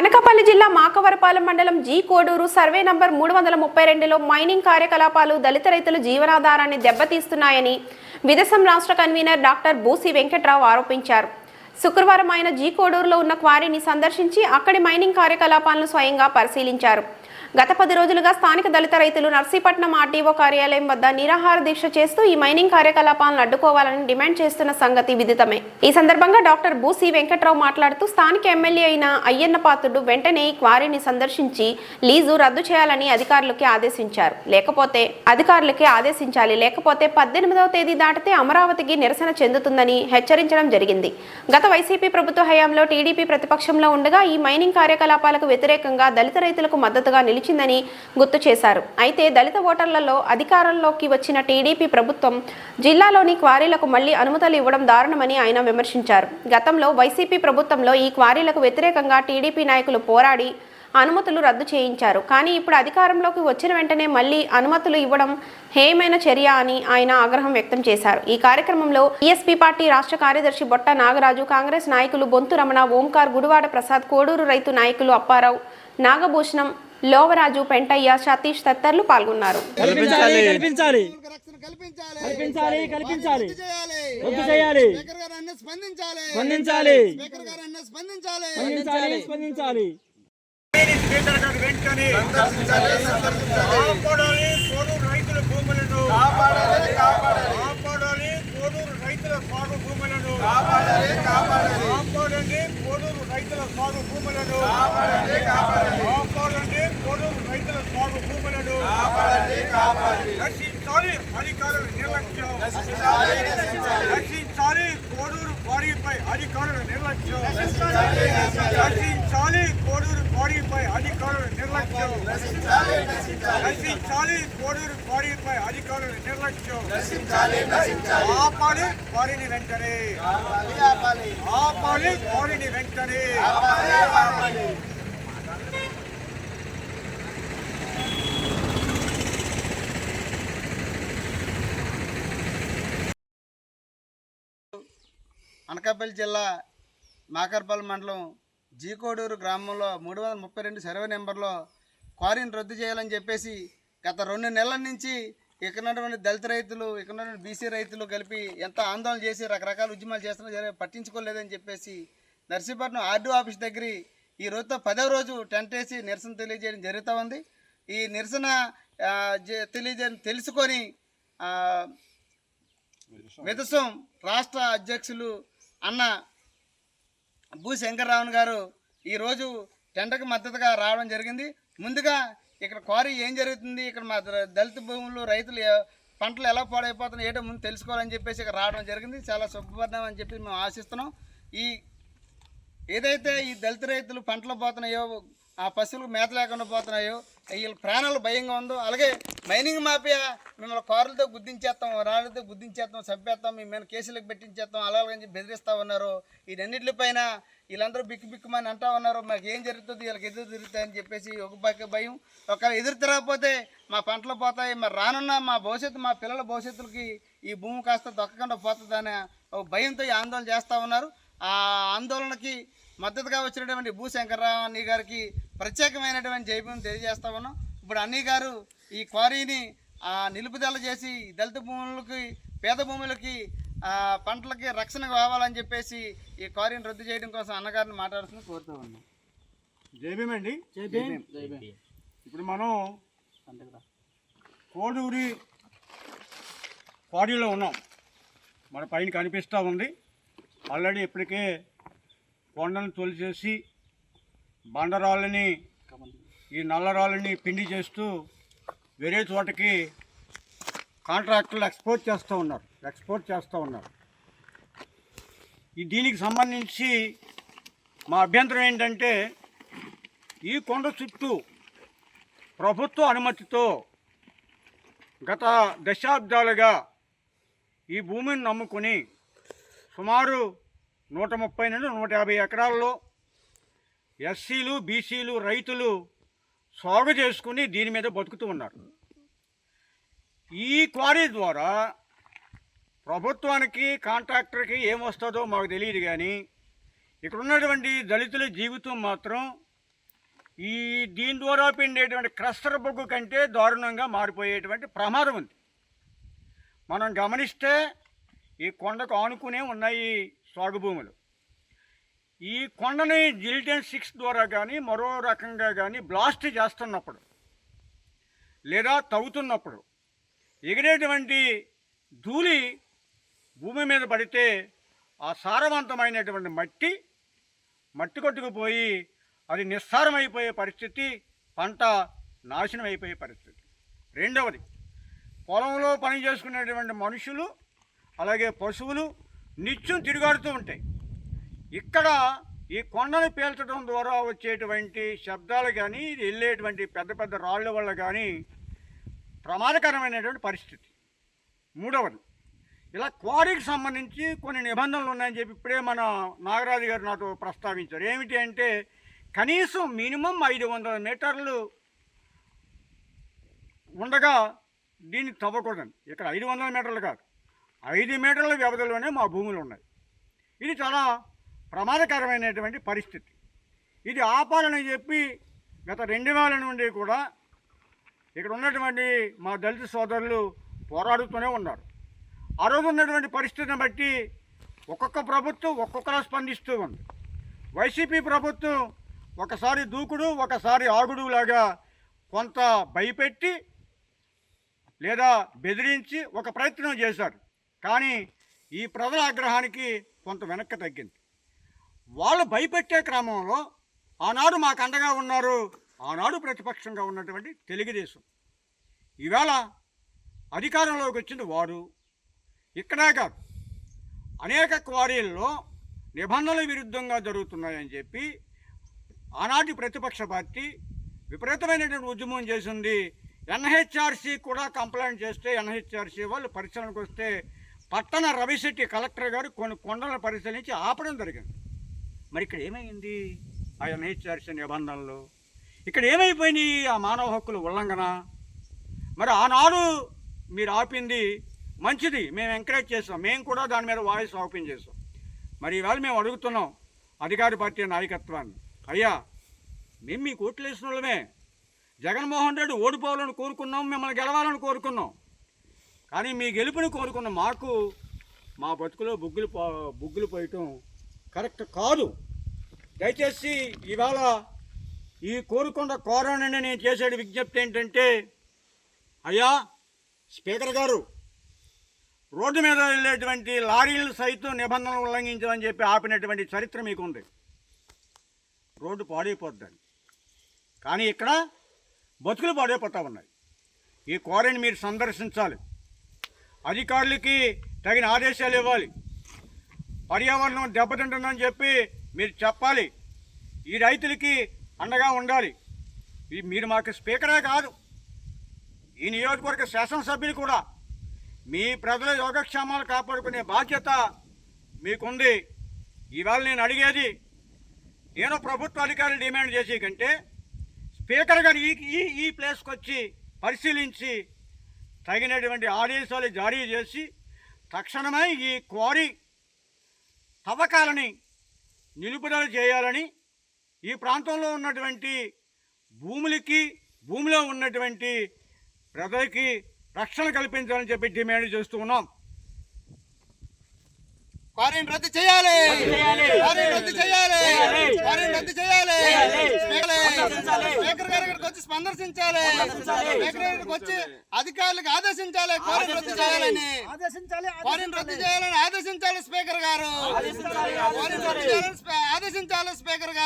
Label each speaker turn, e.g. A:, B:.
A: అనకాపల్లి జిల్లా మాకవరపాలెం మండలం G Koduru survey number మూడు వందల ముప్పై రెండులో మైనింగ్ కార్యకలాపాలు దళిత రైతుల జీవనాధారాన్ని దెబ్బతీస్తున్నాయని విదేశం రాష్ట్ర కన్వీనర్ డాక్టర్ బూసి వెంకట్రావు ఆరోపించారు. శుక్రవారం ఆయన జీ కోడూరులో ఉన్న క్వారీని సందర్శించి అక్కడి మైనింగ్ కార్యకలాపాలను స్వయంగా పరిశీలించారు. గత పది రోజులుగా స్థానిక దళిత రైతులు నర్సీపట్నం ఆర్డీఓ కార్యాలయం వద్ద నిరాహార దీక్ష చేస్తూ ఈ మైనింగ్ కార్యకలాపాలను అడ్డుకోవాలని డిమాండ్ చేస్తున్న సంగతి విదితమే. ఈ సందర్భంగా డాక్టర్ బూసి వెంకట్రావు మాట్లాడుతూ స్థానిక ఎమ్మెల్యే అయిన అయ్యన్న పాత్రుడు వెంటనే ఈ క్వారీని సందర్శించి లీజు రద్దు చేయాలని అధికారులకి ఆదేశించారు. లేకపోతే అధికారులకి ఆదేశించాలి. లేకపోతే పద్దెనిమిదవ తేదీ దాటితే అమరావతికి నిరసన చెందుతుందని హెచ్చరించడం జరిగింది. గత వైసీపీ ప్రభుత్వ హయాంలో టీడీపీ ప్రతిపక్షంలో ఉండగా ఈ మైనింగ్ కార్యకలాపాలకు వ్యతిరేకంగా దళిత రైతులకు మద్దతుగా నిలిచిందని గుర్తు చేశారు. అయితే దళిత ఓటర్లలో అధికారంలోకి వచ్చిన టీడీపీ ప్రభుత్వం జిల్లాలోని క్వారీలకు మళ్ళీ అనుమతులు ఇవ్వడం దారుణమని ఆయన విమర్శించారు. గతంలో వైసీపీ ప్రభుత్వంలో ఈ క్వారీలకు వ్యతిరేకంగా టీడీపీ నాయకులు పోరాడి అనుమతులు రద్దు చేయించారు. కానీ ఇప్పుడు అధికారంలోకి వచ్చిన వెంటనే మళ్ళీ అనుమతులు ఇవ్వడం హేయమైన చర్య అని ఆయన ఆగ్రహం వ్యక్తం చేశారు. ఈ కార్యక్రమంలో ఈఎస్పీ పార్టీ రాష్ట్ర కార్యదర్శి బొట్ట నాగరాజు కాంగ్రెస్ నాయకులు బొంతు రమణ ఓంకార్ గుడివాడ ప్రసాద్ కోడూరు రైతు నాయకులు అప్పారావు నాగభూషణం లోవరాజు పెంటయ్య సతీష్ తదితరులు పాల్గొన్నారు.
B: కల్పించాలి కల్పించాలి.
C: రక్షణ కల్పించాలి
B: కల్పించాలి. కల్పించాలి
C: రద్దు చేయాలి.
B: రద్దు చేయాలి.
C: స్పీకర్ గారు అన్న స్పందించాలి.
B: స్పందించాలి.
C: స్పీకర్ గారు అన్న స్పందించాలి.
B: స్పందించాలి స్పందించాలి.
D: వెంటనే కాపాడాలి కోడూరు రైతుల భూములను. కాపాడాలి కోడూరు రైతుల సాగు భూములను. కాపాడండి కోడూరు రైతుల సాగు భూములను. కాపాడండి కోడూరు రైతుల సాగు భూములను రక్షించాలి అధికారుల నిర్లక్ష్యం రక్షించాలి కోడూరు బాడీపై అధికారుల నిర్లక్ష్యం రక్షించాలి కోడూరు బాడీపై అధికారుల నిర్లక్ష్యం రక్షించాలి కోడూరు బాడీపై అధికారుల నిర్లక్ష్యం ఆపాలి వారిని వెంటనే ఆపాలి వారిని వెంటనే
C: అనకాపల్లి జిల్లా మాకర్పల్లి మండలం జీకోడూరు గ్రామంలో మూడు వందల ముప్పై రెండు సర్వే నెంబర్లో క్వారీని రద్దు చేయాలని చెప్పేసి గత రెండు నెలల నుంచి ఇక్కడ ఉన్నటువంటి దళిత రైతులు ఇక్కడ ఉన్నటువంటి బీసీ రైతులు కలిపి ఎంత ఆందోళన చేసి రకరకాల ఉద్యమాలు చేస్తున్నా పట్టించుకోలేదని చెప్పేసి నర్సీపట్నం ఆర్డీఓ ఆఫీస్ దగ్గర ఈ రోజుతో పదవ రోజు టెంట్ వేసి నిరసన తెలియజేయడం జరుగుతూ ఉంది. ఈ నిరసన ఆ, తెలియజేయడం తెలుసుకొని విదసం రాష్ట్ర అధ్యక్షులు అన్న భూ శంకర్రావన్ గారు ఈరోజు టెంటకు మద్దతుగా రావడం జరిగింది. ముందుగా ఇక్కడ క్వారీ ఏం జరుగుతుంది? ఇక్కడ మా దళిత భూములు రైతులు పంటలు ఎలా పాడైపోతున్నాయి? ఏటో ముందు తెలుసుకోవాలని చెప్పేసి ఇక్కడ రావడం జరిగింది. చాలా శుభపడ్డాం అని చెప్పి మేము ఆశిస్తున్నాం. ఈ ఏదైతే ఈ దళిత రైతులు పంటలు పోతున్నాయో ఆ పశువులకు మేత లేకుండా పోతున్నాయో వీళ్ళ ప్రాణాలు భయంగా ఉందో అలాగే మైనింగ్ మాఫియా మిమ్మల్ని కారులతో గుద్దించేస్తాం రాళ్ళతో గుద్దించేస్తాం చంపేస్తాం మీ కేసులకు పెట్టించేస్తాం అలాగని బెదిరిస్తూ ఉన్నారు. వీటన్నిటిపైన వీళ్ళందరూ బిక్కు బిక్కుమని అంటా ఉన్నారు. మాకు ఏం జరుగుతుంది? వీళ్ళకి ఎదురు తిరుగుతాయని చెప్పేసి ఒక పక్క భయం. ఒకవేళ ఎదురు తిరగకపోతే మా పంటలు పోతాయి మరి రానున్న మా భవిష్యత్తు మా పిల్లల భవిష్యత్తులకి ఈ భూమి కాస్త దొక్కకుండా పోతుందనే ఒక భయంతో ఈ ఆందోళన చేస్తూ ఉన్నారు. ఆ ఆందోళనకి మద్దతుగా వచ్చినటువంటి భూశంకర్రావు అన్ని గారికి ప్రత్యేకమైనటువంటి జైపం తెలియజేస్తా ఉన్నాం. ఇప్పుడు అన్ని గారు ఈ క్వారీని ఆ, నిలుపుదల చేసి దళిత భూములకి పేద భూములకి ఆ, పంటలకి రక్షణ కావాలని చెప్పేసి ఈ క్వారీని రద్దు చేయడం కోసం అన్నగారిని మాట్లాడుతున్న కోరుతూ ఉన్నాం.
D: జైబీమండి ఇప్పుడు మనం కోడూరి క్వారీలో ఉన్నాం. మన పైన కనిపిస్తూ ఉంది. ఆల్రెడీ ఇప్పటికే కొండను తొలిచేసి బండరాళ్ళని ఈ నల్లరాళ్ళని పిండి చేస్తూ వేరే చోటకి కాంట్రాక్టులు ఎక్స్పోర్ట్ చేస్తూ ఉన్నారు ఎక్స్పోర్ట్ చేస్తూ ఉన్నారు. ఈ దీనికి సంబంధించి మా అభ్యంతరం ఏంటంటే ఈ కొండ చుట్టూ ప్రభుత్వ అనుమతితో గత దశాబ్దాలుగా ఈ భూమిని నమ్ముకొని సుమారు నూట ముప్పై నుండి నూట యాభై ఎకరాల్లో ఎస్సీలు బీసీలు రైతులు సాగు చేసుకుని దీని మీద బతుకుతూ ఉన్నారు. ఈ క్వారీ ద్వారా ప్రభుత్వానికి కాంట్రాక్టర్కి ఏమొస్తుందో మాకు తెలియదు కానీ ఇక్కడ ఉన్నటువంటి దళితుల జీవితం మాత్రం ఈ దీని ద్వారా పిండేటువంటి క్రస్టర్ బొగ్గు కంటే దారుణంగా మారిపోయేటువంటి ప్రమాదం ఉంది. మనం గమనిస్తే ఈ కొండకు ఆనుకునే ఉన్నాయి సాగు భూములు. ఈ కొండని జిల్టెన్ సిక్స్ ద్వారా కానీ మరో రకంగా కానీ బ్లాస్ట్ చేస్తున్నప్పుడు లేదా తవ్వుతున్నప్పుడు ఎగిరేటువంటి ధూళి భూమి మీద పడితే ఆ సారవంతమైనటువంటి మట్టి మట్టి కొట్టుకుపోయి అది నిస్సారమైపోయే పరిస్థితి పంట నాశనం అయిపోయే పరిస్థితి. రెండవది పొలంలో పని చేసుకునేటువంటి మనుషులు అలాగే పశువులు నిత్యం తిరుగాడుతూ ఉంటాయి. ఇక్కడ ఈ కొండను పేల్చడం ద్వారా వచ్చేటువంటి శబ్దాలు కానీ వెళ్ళేటువంటి పెద్ద పెద్ద రాళ్ళ వల్ల కానీ ప్రమాదకరమైనటువంటి పరిస్థితి. మూడవది ఇలా క్వారీకి సంబంధించి కొన్ని నిబంధనలు ఉన్నాయని చెప్పి ఇప్పుడే మన నాగరాజు గారు నాతో ప్రస్తావించారు. ఏమిటి అంటే కనీసం మినిమం ఐదు వందల మీటర్లు ఉండగా దీన్ని తవ్వకూడదండి. ఇక్కడ ఐదు వందల మీటర్లు కాదు. ఐదు మీటర్ల వ్యవధిలోనే మా భూములు ఉన్నాయి. ఇది చాలా ప్రమాదకరమైనటువంటి పరిస్థితి. ఇది ఆపాలని చెప్పి గత రెండు వేల నుండి కూడా ఇక్కడ ఉన్నటువంటి మా దళిత సోదరులు పోరాడుతూనే ఉన్నారు. ఆ రోజు ఉన్నటువంటి పరిస్థితిని బట్టి ఒక్కొక్క ప్రభుత్వం ఒక్కొక్కలా స్పందిస్తూ ఉంది. వైసీపీ ప్రభుత్వం ఒకసారి దూకుడు ఒకసారి ఆగుడు లాగా కొంత భయపెట్టి లేదా బెదిరించి ఒక ప్రయత్నం చేశారు. కానీ ఈ ప్రజల ఆగ్రహానికి కొంత వెనక్కి తగ్గింది. వాళ్ళు భయపెట్టే క్రమంలో ఆనాడు మాకు అండగా ఉన్నారు. ఆనాడు ప్రతిపక్షంగా ఉన్నటువంటి తెలుగుదేశం. ఈవేళ అధికారంలోకి వచ్చింది వారు. ఇక్కడే కాదు. అనేక క్వారీల్లో నిబంధనల విరుద్ధంగా జరుగుతున్నాయని చెప్పి ఆనాటి ప్రతిపక్ష పార్టీ విపరీతమైనటువంటి ఉద్యమం చేసింది. ఎన్హెచ్ఆర్సీ కూడా కంప్లైంట్ చేస్తే ఎన్హెచ్ఆర్సీ వాళ్ళు పరిశీలనకు వస్తే పట్టణ రవిశెట్టి కలెక్టర్ గారు కొన్ని కొండలను పరిశీలించి ఆపడం జరిగింది. మరి ఇక్కడ ఏమైంది? ఆ ఎన్హెచ్ఆర్సీ నిబంధనలు. ఇక్కడ ఏమైపోయినాయి ఆ మానవ హక్కుల ఉల్లంఘన? మరి ఆనాడు మీరు ఆపింది మంచిది మేము ఎంకరేజ్ చేస్తాం. మేము కూడా దాని మీద వాయిస్ ఓపెన్ చేస్తాం. మరి ఈవేళ మేము అడుగుతున్నాం అధికార పార్టీ నాయకత్వాన్ని. అయ్యా మేము మీకు ఓట్లు వేసిన వాళ్ళమే. జగన్మోహన్ రెడ్డి ఓడిపోవాలని కోరుకున్నాం మిమ్మల్ని గెలవాలని కోరుకున్నాం. కానీ మీ గెలుపుని కోరుకున్న మాకు మా బతుకులో బుగ్గులు పో బుగ్గులు పోయటం కరెక్ట్ కాదు. దయచేసి ఇవాళ ఈ కోరుకొండ కోరానని నేను చేసే విజ్ఞప్తి ఏంటంటే అయ్యా స్పీకర్ గారు రోడ్డు మీద వెళ్ళేటువంటి లారీలు సైతం నిబంధనలు ఉల్లంఘించమని చెప్పి ఆపినటువంటి చరిత్ర మీకుంది. రోడ్డు పాడైపోద్దని. కానీ ఇక్కడ బతుకులు పాడైపోతా ఉన్నాయి. ఈ కోరని మీరు సందర్శించాలి. అధికారులకి తగిన ఆదేశాలు ఇవ్వాలి. పర్యావరణం దెబ్బతింటుందని చెప్పి మీరు చెప్పాలి. ఈ రైతులకి అండగా ఉండాలి. ఈ మీరు మాకు స్పీకరే కాదు. ఈ నియోజకవర్గ శాసనసభ్యులు కూడా మీ ప్రజల యోగక్షేమాలు కాపాడుకునే బాధ్యత మీకుంది. ఇవాళ నేను అడిగేది నేను ప్రభుత్వ అధికారులు డిమాండ్ చేసే కంటే స్పీకర్ గారు ఈ ఈ ఈ ప్లేస్కి వచ్చి పరిశీలించి తగినటువంటి ఆదేశాలు జారీ చేసి తక్షణమే ఈ క్వారీ తవ్వకాలని నిలుపుదల చేయాలని ఈ ప్రాంతంలో ఉన్నటువంటి భూములకి భూమిలో ఉన్నటువంటి ప్రజలకి రక్షణ కల్పించాలని చెప్పి డిమాండ్ చేస్తూ ఉన్నాం.
C: రద్దు చేయాలి క్వారీని రద్దు చేయాలి స్పీకర్ గారు ఇక్కడికి వచ్చి స్పందర్శించాలి. స్పీకర్ గారు ఇక్కడికి వచ్చి అధికారులకు ఆదేశించాలి. క్వారీని రద్దు చేయాలని. క్వారీని రద్దు చేయాలని ఆదేశించాలి స్పీకర్ గారు. క్వారీని రద్దు చేయాలని ఆదేశించాలి స్పీకర్ గారు.